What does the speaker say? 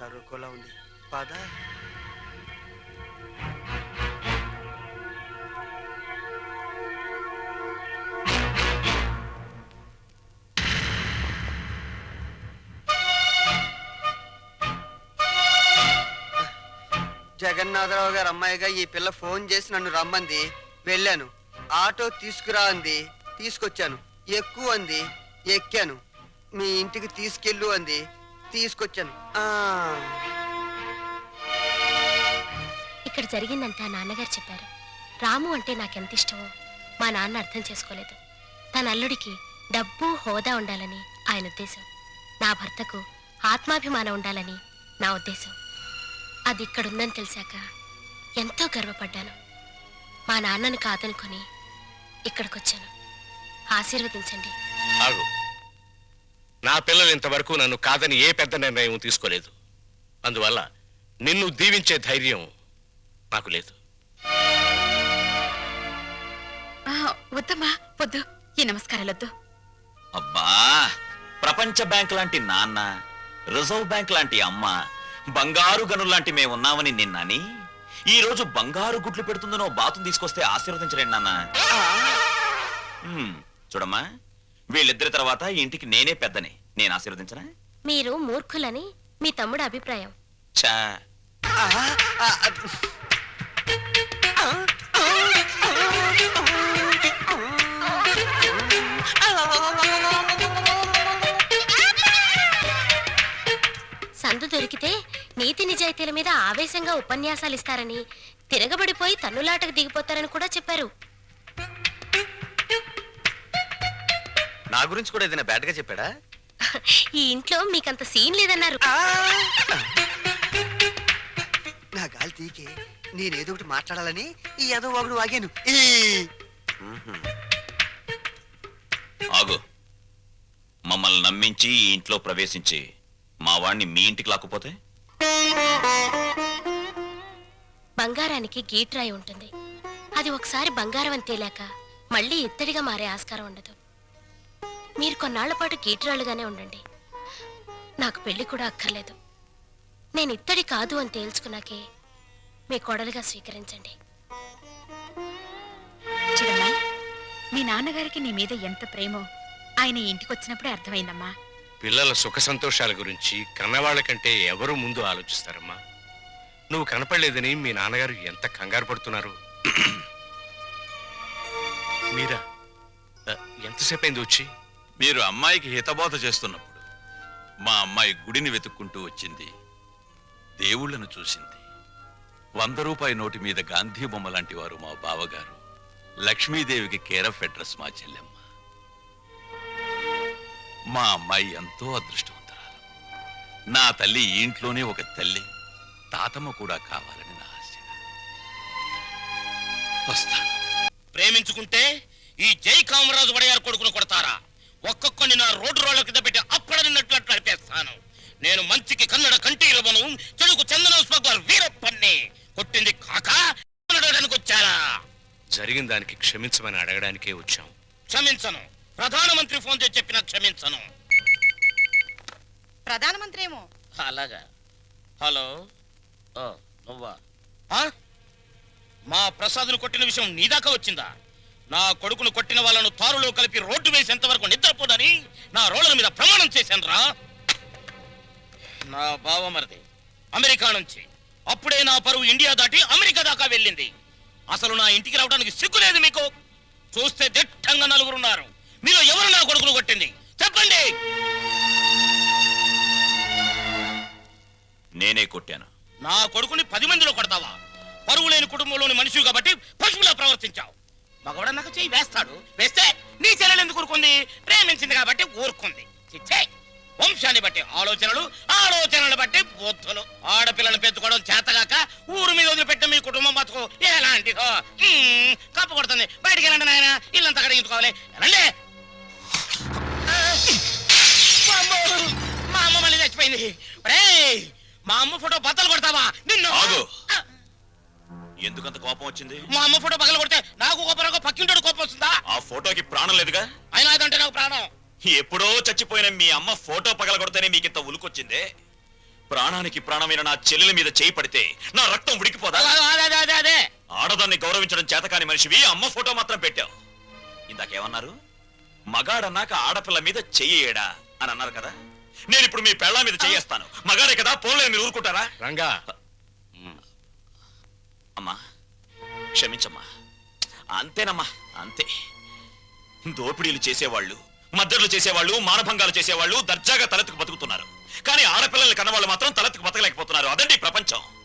తరుకోలా ఉంది. పద. జగన్నాథరావు గారు అమ్మాయిగా ఈ పిల్ల ఫోన్ చేసి నన్ను రమ్మంది. వెళ్ళాను. ఆటో తీసుకురా అంది. తీసుకొచ్చాను. ఎక్కువ అంది. ఎక్కాను. మీ ఇంటికి తీసుకెళ్ళు అంది. తీసుకొచ్చాను. ఆ, ఇక్కడ జరిగిందంతా నాన్నగారు చెప్పారు. రాము అంటే నాకెంత ఇష్టమో మా నాన్న అర్థం చేసుకోలేదు. తన అల్లుడికి డబ్బు హోదా ఉండాలని ఆయన ఉద్దేశం. నా భర్తకు ఆత్మాభిమానం ఉండాలని నా ఉద్దేశం. అది ఇక్కడుందని తెలిసాక ఎంతో గర్వపడ్డాను. మా నాన్నను కాదనుకొని ఇక్కడికొచ్చాను. ఆశీర్వదించండి. ఆగు. నా పిల్లలు ఇంతవరకు నన్ను కాదని ఏ పెద్ద నిర్ణయం తీసుకోలేదు. అందువల్ల నిన్ను దీవించే ధైర్యం నాకు లేదు. ఆ, వద్దమ్మా వద్దు. ఈ నమస్కారాలొద్దు అబ్బా ప్రపంచ బ్యాంక్ లాంటి నాన్న రిజర్వ్ బ్యాంక్ లాంటి అమ్మ బంగారు గనులు లాంటి మేము ఉన్నామని నిన్నని ఈ రోజు బంగారు గుడ్లు పెడుతుందనో బాతును తీసుకొస్తే ఆశీర్వదించలేండి నాన్న. చూడమ్మా. వీళ్ళిద్దరి తర్వాత ఈ ఇంటికి నేనే పెద్దని. నేను ఆశీర్వదించనా? మీరు మూర్ఖులని మీ తమ్ముడు అభిప్రాయం. చా. సందు దొరికితే నీతి నిజాయితీల మీద ఆవేశంగా ఉపన్యాసాలు ఇస్తారని తిరగబడిపోయి తన్నులాటకు దిగిపోతారని కూడా చెప్పారు. నా గురించి కూడా ఏదైనా బ్యాడ్గా చెప్పాడా? ఈ ఇంట్లో మీకంత సీన్ లేదన్నారు! నా గాలి తీకే నేనేదో ఒకటి మాట్లాడాలని ఈ ఏదో ఒకడు వాగాను! ఆగు. మమ్మల్ని నమ్మించి ఈ ఇంట్లో ప్రవేశించి మా వాణ్ణి మీ ఇంటికి లాక్కుపోతే? బంగారానికి గీట్రాయి ఉంటుంది. అది ఒకసారి బంగారం అని తేలాక మళ్ళీ ఇత్తడిగా మారే ఆస్కారం ఉండదు. మీరు కొన్నాళ్ళ పాటు గీట్రాళ్ళుగానే ఉండండి. నాకు పెళ్ళి కూడా అక్కర్లేదు. నేను ఇత్తడి కాదు అని తేల్చుకున్నాకే మీ కోడలుగా స్వీకరించండి. మీ నాన్నగారికి నీ మీద ఎంత ప్రేమో ఆయన ఇంటికి వచ్చినప్పుడే అర్థమైందమ్మా. పిల్లల సుఖ సంతోషాల గురించి కన్నవాళ్ళ కంటే ఎవరు ముందు ఆలోచిస్తారమ్మా? నువ్వు కనపడలేదని మీ నాన్నగారు ఎంత కంగారు పడుతున్నారు? మీరా ఎంతసేపు అయింది వచ్చి? మీరు అమ్మాయికి హితబోధ చేస్తున్నప్పుడు మా అమ్మాయి గుడిని వెతుక్కుంటూ వచ్చింది. దేవుళ్ళను చూసింది. వంద రూపాయి నోటి మీద గాంధీ బొమ్మ లాంటి వారు మా బావగారు. లక్ష్మీదేవికి కేరఫ్ అడ్రస్ మా చెల్లెమ్మ. మా అమ్మాయి ఎంతో అదృష్టవంతురాలు. నా తల్లి ఈ ఇంట్లోనే ఒక తల్లి. తాతమ్మ కూడా కావాలని నా ఆశ. వస్తాను ప్రేమించుకుంటే ఈ జై కామరాజు వడయారు కొడుకును కొడతారా? ఒక్కొక్కని నా రోడ్డు రోడ్ల కింద పెట్టి అక్కడ నిన్నట్లు నడిపేస్తాను. నేను మంచికి కన్నడ కంటి ఇవ్వను చెడుకు చందన స్మగ్లర్ వీరప్పన్ని కొట్టింది కాక వచ్చారా? జరిగిన దానికి క్షమించమని అడగడానికే వచ్చాం. క్షమించను. ప్రధానమంత్రి ఫోన్ చేసి చెప్పిన క్షమించను. ప్రధానమంత్రి ఏమో? అలాగా. హలో. ఓ, నువ్వా? ఆ? మా ప్రసాద్ను కొట్టిన విషయం నీ దాకా వచ్చిందా? నా కొడుకును కొట్టిన వాళ్ళను తారులో కలిపి రోడ్డు వేసేంత వరకు నిద్రపోదని నా రోడ్ల మీద ప్రమాణం చేశాను రా నా బావమరిది అమెరికా నుంచి. అప్పుడే నా పరువు ఇండియా దాటి అమెరికా దాకా వెళ్ళింది. అసలు నా ఇంటికి రావడానికి సిగ్గు లేదు మీకు. చూస్తే దిట్టంగా నలుగురున్నారు. మీరు ఎవరు నా కొడుకును కొట్టింది? చెప్పండి. నేనే కొట్టాను. నా కొడుకుని పది మందిలో కొడతావా? పరువు లేని కుటుంబంలోని మనిషి కాబట్టి పశువులా ప్రవర్తించావు. మగవాడన్నాక చెయ్యి వేస్తాడు. వేస్తే నీ చెల్లెలు ఎందుకు ఊరుకుంది? ప్రేమించింది కాబట్టి ఊరుకుంది. చిచ్చే వంశాన్ని బట్టి ఆలోచనలు ఆలోచనలు బట్టి బుద్ధులు. ఆడపిల్లలు పెంచుకోవడం చేతగాక ఊరు మీద వదిలిపెట్టిన మీ కుటుంబం బతుకు ఎలాంటిదో. కప్పు కొడుతుంది. బయటికి వెళ్ళండి నాయన. ఇల్లంతా కడిగించుకోవాలి. వెళ్ళండి. మా అమ్మ మళ్ళీ చచ్చిపోయింది. మా అమ్మ ఫోటో బద్దలు కొడతావా? నిన్ను ఎందుకంత కోపం వచ్చింది? మా అమ్మ ఫోటో పగల కొడితే నాకు కోపం రాకో పక్కింటోడు కోపం వస్తుందా? ఆ ఫోటోకి ప్రాణం లేదుగా? అయినా అదంటే నాకు ప్రాణం. ఎప్పుడో చచ్చిపోయిన మీ అమ్మ ఫోటో పగలగొడితేనే మీకు ఇంత ఉలుకొచ్చిందే. ప్రాణానికి ప్రాణమైన నా చెల్లెల మీద చేయి పడితే నా రక్తం ఉడికిపోదా? అదే అదే అదే అదే ఆడదాన్ని గౌరవించడం చేతకాని మనిషివి అమ్మ ఫోటో మాత్రం పెట్టావు. ఇందాకేమన్నారు? మగాడన్నాక ఆడపిల్ల మీద చెయ్యేడా అని అన్నారు కదా? నేను ఇప్పుడు మీ పెళ్ళ మీద చెయ్యేస్తాను మగాడే కదా పోన్లే మీరు ఊరుకుంటారా? రంగా అమ్మా క్షమించమ్మా. అంతేనమ్మా అంతే. దోపిడీలు చేసేవాళ్ళు మద్దతులు చేసేవాళ్ళు మానభంగాలు చేసేవాళ్ళు దర్జాగా తలెత్తుకు బతుకుతున్నారు. కానీ ఆడపిల్లల్ని కన్నవాళ్ళు మాత్రం తలెత్తుకు బతకలేకపోతున్నారు. అదండి ప్రపంచం.